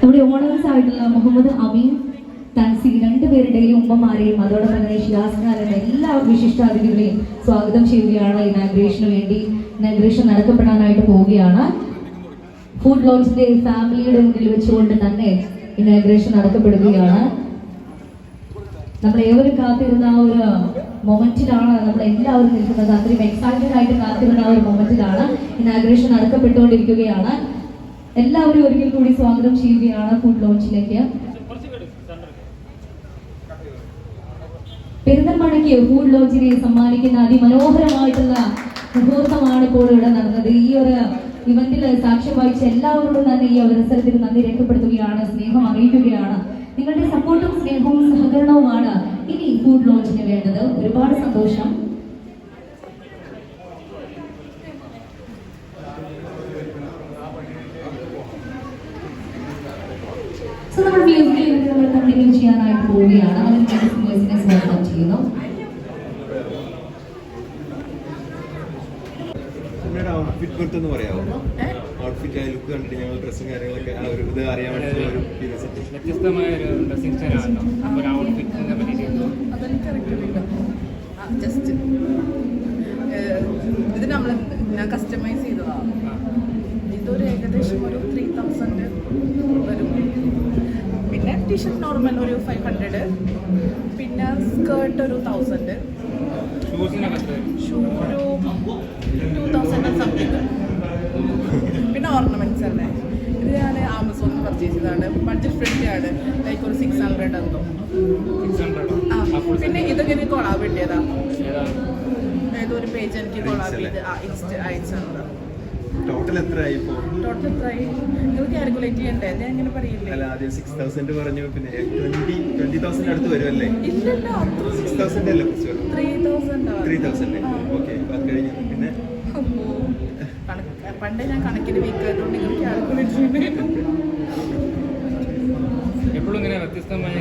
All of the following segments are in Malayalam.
നമ്മുടെ ഓണേഴ്സ് ആയിട്ടുള്ള മുഹമ്മദ് അമീൻ തൻസി രണ്ടുപേരുടെയും ഉമ്മമാരെയും അതോടൊപ്പം തന്നെ ഷിയാസ്ഖാനും എല്ലാ വിശിഷ്ടാതിഥികളെയും സ്വാഗതം ചെയ്യുകയാണ് ഇനാഗ്രേഷന് വേണ്ടി. ഇനാഗ്രേഷൻ നടത്തപ്പെടാനായിട്ട് പോവുകയാണ്. ഫുഡ് ലോഞ്ചിന്റെ ഫാമിലിയുടെ മുന്നിൽ വെച്ചുകൊണ്ട് തന്നെ ഇനാഗ്രേഷൻ നടത്തപ്പെടുകയാണ് നമ്മൾ ഏവരും കാത്തിരുന്ന ആ ഒരു മൊമെന്റിലാണ് നമ്മൾ എല്ലാവരും നിൽക്കുന്നത്. അത്രയും എക്സൈറ്റഡ് ആയിട്ട് കാത്തിരുന്ന ആ ഒരു മൊമെന്റിലാണ്. ഇനാഗ്രേഷൻ നടക്കപ്പെട്ടുകൊണ്ടിരിക്കുകയാണ്. എല്ലാവരും ഒരിക്കൽ കൂടി സ്വാഗതം ചെയ്യുകയാണ് ഫുഡ് ലോഞ്ചിലേക്ക് പെരുന്തൽമണയ്ക്ക് ഫുഡ് ലോഞ്ചിനെ സമ്മാനിക്കുന്ന അതിമനോഹരമായിട്ടുള്ള മുഹൂർത്തമാണ് ഇപ്പോൾ ഇവിടെ നടന്നത്. ഈ ഒരു ഇവന്റിൽ സാക്ഷ്യം വഹിച്ച എല്ലാവരോടും തന്നെ ഈ അവസരത്തിൽ നന്ദി രേഖപ്പെടുത്തുകയാണ് സ്നേഹം അറിയിക്കുകയാണ്. നിങ്ങളുടെ സ്നേഹവും സഹകരണവുമാണ് ഇനി ഫുഡ് ലോഞ്ചിന് വേണ്ടത്. ഒരുപാട് സന്തോഷം. സോ നമ്മൾ മ്യൂസിക്കൽ ഇവന്റ് നമ്മൾ കണ്ടിന്യൂ ചെയ്യാനായിട്ട് പോവുകയാണ്. അതിന് സിംഗേഴ്സിനെ സ്വാഗതം ചെയ്യുന്നു. പറയാമോ? ഔട്ട്ഫിറ്റ് ലുക്ക് കണ്ടിട്ട് ഞങ്ങൾ ഡ്രസ്സും കാര്യങ്ങളൊക്കെ ആ ഒരു ഇത് അറിയാൻ ഒരു ക്യൂരിയോസിറ്റി വ്യത്യസ്തമായ ഒരു ഡ്രസ്സിംഗ് സ്റ്റൈലാണല്ലോ അപ്പോൾ ഒരു ഔട്ട്ഫിറ്റിനെ പറ്റിയിട്ട് അതെനിക്കറിയില്ല ജസ്റ്റ് ഇത് നമ്മൾ ഞാൻ കസ്റ്റമൈസ് ചെയ്തതാണ് ഇതൊരു ഏകദേശം ഒരു ത്രീ തൗസൻഡ് വരും. പിന്നെ ടീഷർട്ട് നോർമൽ ഒരു ഫൈവ് ഹൺഡ്രഡ് പിന്നെ സ്കേർട്ട് ഒരു തൗസൻഡ് ഷൂ ഒരു ടു തൗസൻഡ് സംതിങ് പിന്നെ ഓർണമെന്റ്സ് അല്ലേ? ഇത് ഞാൻ ആമസോണിൽ നിന്ന് പർച്ചേസ് ചെയ്തതാണ്. ബഡ്ജറ്റ് ഫ്രണ്ട്ലി ആണ്. ലൈക്ക് ഒരു സിക്സ് ഹൺഡ്രഡ് എന്തോ. ആ? പിന്നെ ഇതൊക്കെ എനിക്ക് കൊളാബ് കിട്ടിയതാ. ഏതൊരു പേജ് എനിക്ക് കൊളാബ് ചെയ്ത് ആ ഇൻസ്റ്റ അയച്ചത് ടോട്ടൽ എത്രയായി ഇപ്പോൾ ടോട്ടൽ എത്രയായി? നിങ്ങൾ കാൽക്കുലേറ്റ് ചെയ്യണ്ടേ? ഞാൻ ഇങ്ങനെ പറയില്ലേ? അല്ല ആദ്യം സിക്സ് തൗസൻഡ് പറഞ്ഞു പിന്നെ ട്വന്റി ട്വന്റി തൗസൻഡ് അടുത്ത് വരുമല്ലേ ഇല്ലല്ല സിക്സ് തൗസൻഡ് അല്ലേ three thousand three thousand okay കഴിഞ്ഞ് പിന്നെ പണ്ടേ ഞാൻ കണക്കിന് വീക്ക് ആയതുകൊണ്ട് നിങ്ങൾ കാൽക്കുലേറ്റ് എപ്പോഴും ഇങ്ങനെ വ്യത്യസ്തമായ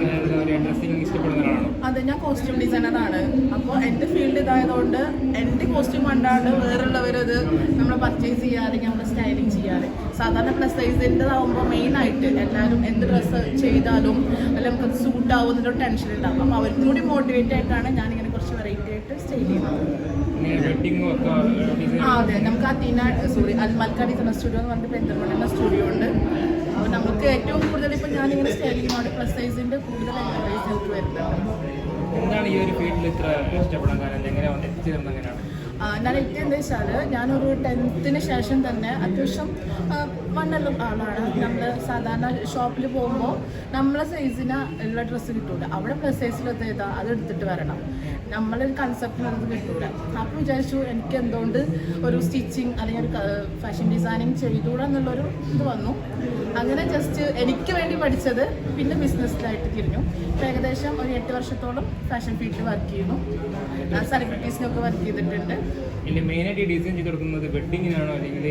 ഡ്രസ്സിങ് ഇഷ്ടപ്പെടുന്ന ഒരാളാണോ? അതെ ഞാൻ കോസ്റ്റ്യൂം ഡിസൈനറാണ് അപ്പോൾ എന്റെ ഫീൽഡ് ഇതായതുകൊണ്ട് എന്റെ കോസ്റ്റ്യൂം കണ്ടാണ്ട് വേറുള്ളവരത് നമ്മൾ പർച്ചേസ് ചെയ്യാതെ നമ്മൾ സ്റ്റൈലിങ് ചെയ്യാറ് സാധാരണ പ്ലസ് സൈസിന്റെതാകുമ്പോൾ മെയിനായിട്ട് എല്ലാവരും എന്ത് ഡ്രസ്സ് ചെയ്താലും അല്ല നമുക്കത് സൂട്ട് ആവുന്നൊരു ടെൻഷൻ ഉണ്ടാവും അപ്പോൾ അവർക്കും കൂടി മോട്ടിവേറ്റ് ആയിട്ടാണ് ഞാനിങ്ങനെ കുറച്ച് വെറൈറ്റി ആയിട്ട് സ്റ്റൈൽ ചെയ്യുന്നത്. വെഡിങ്ങും ഒക്കെ ഡിസൈൻ ആ അതെ. നമുക്ക് Athena sorry Al Malka designer studio എന്ന് പറഞ്ഞിട്ട് പെരിന്തൽമണ്ണ സ്റ്റുഡിയോ ഉണ്ട്. അപ്പോൾ നമുക്ക് ഏറ്റവും കൂടുതൽ ഇപ്പോൾ ഞാനിങ്ങനെ സ്റ്റൈലിങ്ങിനോട് പ്ലസ് സൈസിന്റെ കൂടുതൽ എൻക്വയറീസ് എനിക്ക് വരുന്നുണ്ട്. എന്താണ് ഈ ഒരു ഫീൽഡിൽ ഇത്ര ഇഷ്ടപ്പെടാൻ കാരണം? എങ്ങനെ വന്ന് എത്തിച്ചേർന്നത് എങ്ങനെയാണ്? ഞാൻ എനിക്ക് എന്താ വെച്ചാൽ ഞാനൊരു ടെൻത്തിന് ശേഷം തന്നെ അത്യാവശ്യം മണ്ണുള്ള ആളാണ്. നമ്മൾ സാധാരണ ഷോപ്പിൽ പോകുമ്പോൾ നമ്മളെ സൈസിന് ഉള്ള ഡ്രസ്സ് കിട്ടൂല. അവിടെ പ്ലസ് സൈസിലത് ഏതാ അത് എടുത്തിട്ട് വരണം. നമ്മളൊരു കൺസെപ്റ്റിനത് കിട്ടൂല. അപ്പോൾ വിചാരിച്ചു എനിക്ക് എന്തുകൊണ്ട് ഒരു സ്റ്റിച്ചിങ് അല്ലെങ്കിൽ ഒരു ഫാഷൻ ഡിസൈനിങ് ചെയ്തുകൂടാ എന്നുള്ളൊരു ഇത് വന്നു. അങ്ങനെ ജസ്റ്റ് എനിക്ക് വേണ്ടി പഠിച്ചത് പിന്നെ ബിസിനസ്സിലായിട്ട് തിരിഞ്ഞു. ഏകദേശം ഒരു എട്ട് വർഷത്തോളം ഫാഷൻ ഫീൽഡിൽ വർക്ക് ചെയ്യുന്നു. സെലിബ്രിറ്റീസിനൊക്കെ വർക്ക് ചെയ്തിട്ടുണ്ട്. ഇനി മെയിനായിട്ട് ഡിസൈൻ ചെയ്ത് കൊടുക്കുന്നത് വെഡിങ്ങിനാണോ അല്ലെങ്കിൽ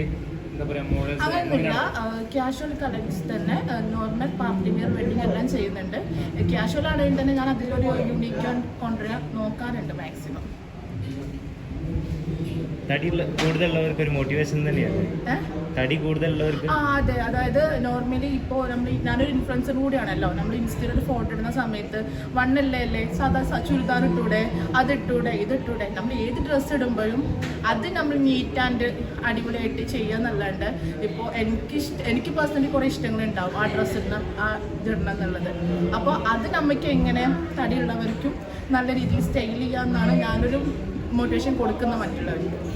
എന്താ പറയുക അങ്ങനെയൊന്നുമില്ല. ക്യാഷ്വൽ കളക്ഷൻസ് തന്നെ നോർമൽ പാർട്ടി വെയർ വെഡിങ് എല്ലാം ചെയ്യുന്നുണ്ട്. ക്യാഷ്വൽ ആണെങ്കിൽ തന്നെ ഞാൻ അതിലൊരു യൂണിക് കൊണ്ടുവരാൻ നോക്കാറുണ്ട് മാക്സിമം തടി കൂടുതലുള്ളവർക്ക് ഒരു മോട്ടിവേഷൻ തന്നെയാണ്. തടി കൂടുതലുള്ളവർക്ക് ആ അതെ. അതായത് നോർമലി ഇപ്പോൾ നമ്മൾ ഞാനൊരു ഇൻഫ്ലുവൻസർ കൂടിയാണല്ലോ. നമ്മൾ ഇൻസ്റ്റയിൽ ഫോട്ടോ ഇടുന്ന സമയത്ത് വണ്ണല്ലേ അല്ലേ സാധാ ചുരിദാർ ഇട്ടൂടെ അത് ഇതിട്ടൂടെ നമ്മൾ ഏത് ഡ്രസ്സ് ഇടുമ്പോഴും അത് നമ്മൾ നീറ്റ് ആൻഡ് അടിപൊളിയായിട്ട് ചെയ്യാന്നല്ലാണ്ട് ഇപ്പോൾ എനിക്ക് എനിക്ക് പേഴ്സണലി കുറേ ഇഷ്ടങ്ങളുണ്ടാവും ആ ഡ്രസ്സ് ഇടണം ആ ഇതിടണം എന്നുള്ളത്. അപ്പോൾ അത് നമുക്ക് എങ്ങനെ തടിയുള്ളവർക്കും നല്ല രീതിയിൽ സ്റ്റൈൽ ചെയ്യാമെന്നാണ് ഞാനൊരു മോട്ടിവേഷൻ കൊടുക്കുന്ന മറ്റുള്ളവർക്ക്.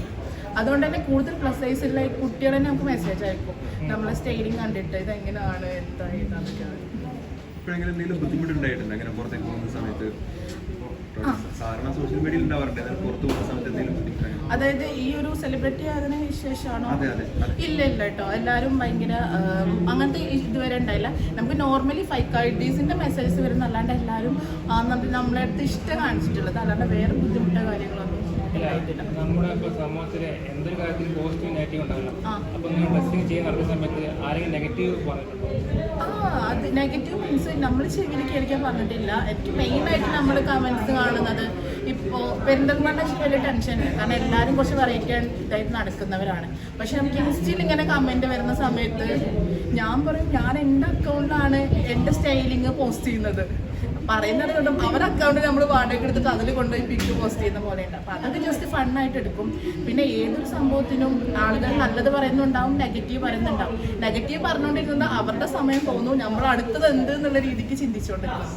അതുകൊണ്ട് തന്നെ കൂടുതൽ പ്ലസ് സൈസ് ഉള്ള കുട്ടികളെ നമുക്ക് മെസ്സേജ് അയക്കും. നമ്മളെ സ്റ്റൈലിംഗ് കണ്ടിട്ട് ഇതെങ്ങനെയാണ്? എന്താ ഏതാന്നൊക്കെയാണ് ഇപ്പോഴെങ്കിലും എന്തെങ്കിലും ബുദ്ധിമുട്ടുണ്ടായിട്ടുണ്ട്? അങ്ങനെ പുറത്തേക്ക് പോകുന്ന സമയത്ത്? സാധാരണ സോഷ്യൽ മീഡിയയിൽ ഉണ്ടാവാറുണ്ട്. എന്നാൽ പോകുന്ന സമയത്ത് എന്തെങ്കിലും ബുദ്ധിമുട്ടായി അതായത് ഈ ഒരു സെലിബ്രിറ്റി ആയതിനു ശേഷമാണോ. ഇല്ല ഇല്ല കേട്ടോ. എല്ലാവരും ഭയങ്കര അങ്ങനത്തെ ഇതുവരെ ഉണ്ടായില്ല. നമുക്ക് നോർമലി ഫൈവ് കാർഡീസിന്റെ ഡീസിന്റെ മെസ്സേജസ് വരുന്ന അല്ലാണ്ട് എല്ലാവരും നമ്മളെ അടുത്ത് ഇഷ്ടം കാണിച്ചിട്ടുള്ളത്. അല്ലാണ്ട് വേറെ ബുദ്ധിമുട്ടോ കാര്യങ്ങളൊന്നും നമ്മുടെ ഇപ്പൊ സമൂഹത്തിൽ എന്തൊരു കാര്യത്തിൽ പോസിറ്റീവ് നെഗറ്റീവ് ഉണ്ടാവില്ല. അപ്പൊ നിങ്ങൾ ഡ്രസ്സിങ് ചെയ്യാൻ നടക്കുന്ന സമയത്ത് ആരെങ്കിലും നെഗറ്റീവ് പറഞ്ഞിട്ടുണ്ടോ? അത് നെഗറ്റീവ് മീൻസ് നമ്മൾ ശരിക്കും കേൾക്കാൻ പറഞ്ഞിട്ടില്ല. മെയിൻ ആയിട്ട് നമ്മൾ കമന്റ്സ് കാണുന്നത് ഇപ്പോൾ പെരിന്തൽമണ്ണ വലിയ ടെൻഷൻ ഇല്ല. കാരണം എല്ലാവരും കുറച്ച് വെറൈറ്റി ഇതായിട്ട് നടക്കുന്നവരാണ്. പക്ഷെ നമുക്ക് ഇൻസ്റ്റയിൽ ഇങ്ങനെ കമന്റ് വരുന്ന സമയത്ത് ഞാൻ പറയും ഞാൻ എന്റെ അക്കൗണ്ടിലാണ് എന്റെ സ്റ്റൈലിങ് പോസ്റ്റ് ചെയ്യുന്നത്. പറയുന്നത് കൊണ്ടും അവരുടെ അക്കൗണ്ടിൽ നമ്മൾ വാടക എടുത്തിട്ട് അതിൽ കൊണ്ടുപോയി പിക്ക് പോസ്റ്റ് ചെയ്യുന്ന പോലെയുണ്ട്. അപ്പൊ അതൊക്കെ ജസ്റ്റ് ഫണ്ണായിട്ട് എടുക്കും. പിന്നെ ഏതൊരു സംഭവത്തിനും ആളുകൾ നല്ലത് പറയുന്നുണ്ടാവും നെഗറ്റീവ് പറയുന്നുണ്ടാവും. നെഗറ്റീവ് പറഞ്ഞുകൊണ്ടിരുന്നത് അവരുടെ സമയം പോകുന്നു നമ്മൾ അടുത്തത് എന്ത് എന്നുള്ള രീതിക്ക് ചിന്തിച്ചുകൊണ്ടിരിക്കും